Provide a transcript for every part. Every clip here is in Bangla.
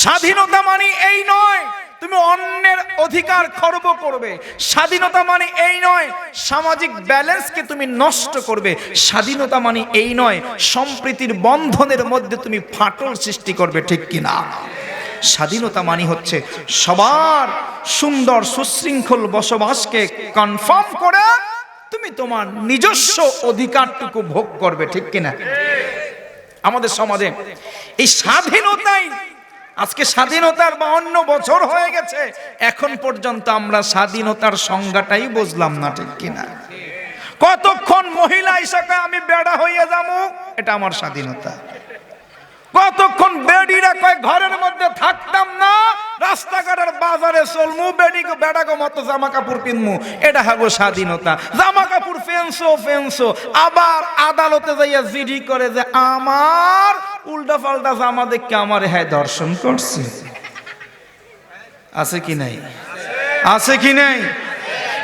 স্বাধীনতা মানে এই নয়, তুমি অন্যের অধিকার খর্ব করবে। স্বাধীনতা মানে এই নয়, সামাজিক ব্যালেন্সকে তুমি নষ্ট করবে। স্বাধীনতা মানে এই নয়, সম্প্রীতির বন্ধনের মধ্যে তুমি ফাটল সৃষ্টি করবে, ঠিক কিনা স্বাধীনতা মানে হচ্ছে সবার সুন্দর সুশৃঙ্খল বসবাসকে কনফার্ম করে তুমি তোমার নিজস্ব অধিকারটুকু ভোগ করবে, ঠিক কিনা আমাদের সমাজে এই স্বাধীনতাই আজকে স্বাধীনতার বাহান্ন বছর হয়ে গেছে। এখন পর্যন্ত আমরা স্বাধীনতার সংজ্ঞাটাই বুঝলাম না, ঠিক কিনা? কতক্ষণ মহিলা হিসাবে আমি বেড়া হইয়া যাব? এটা আমার স্বাধীনতা। কতক্ষণ বাজারে চলমু বেডিকে বেড়াকে মতো জামা কাপড় কিনমু এটা হাগো স্বাধীনতা। জামা কাপড় ফেন্সো ফেন্সো। আবার আদালতে যাইয়া জিডি করে যে আমার উল্টা পাল্টা জামা দেখে আমার হ্যাঁ দর্শন করছে। আছে কি নাই? আছে কি নাই?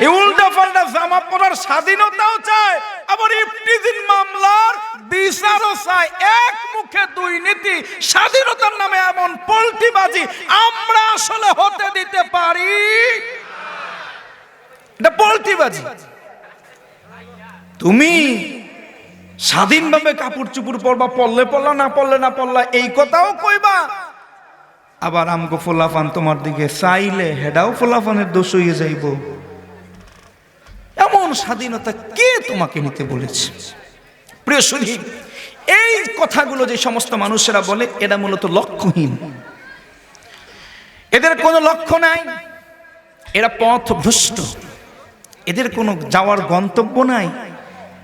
এই উল্টা পাল্টা জামা পরার স্বাধীনতাও চায়, আবার ইফতিজিন মামলার বিচারও চায়। স্বাধীনতার নামে এমন আমরা আসলে হতে দিতে পারি। তুমি স্বাধীনভাবে কাপড় চুপুর পরবা পড়লে পড়লা না পড়লে না পড়লা এই কথাও কইবা। আবার আমগো ফোলাফান তোমার দিকে চাইলে হেডাও ফোলাফানের দোষ হয়ে যাইব। এমন স্বাধীনতা কে তোমাকে নিতে বলেছে? প্রিয় সুধী এই কথাগুলো যে সমস্ত মানুষেরা বলে এরা মূলত লক্ষ্যহীন। এদের কোনো লক্ষ্য নাই। এরা পথ ভ্রষ্ট এদের কোনো যাওয়ার গন্তব্য নাই।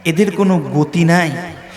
এদের কোনো গতি নাই।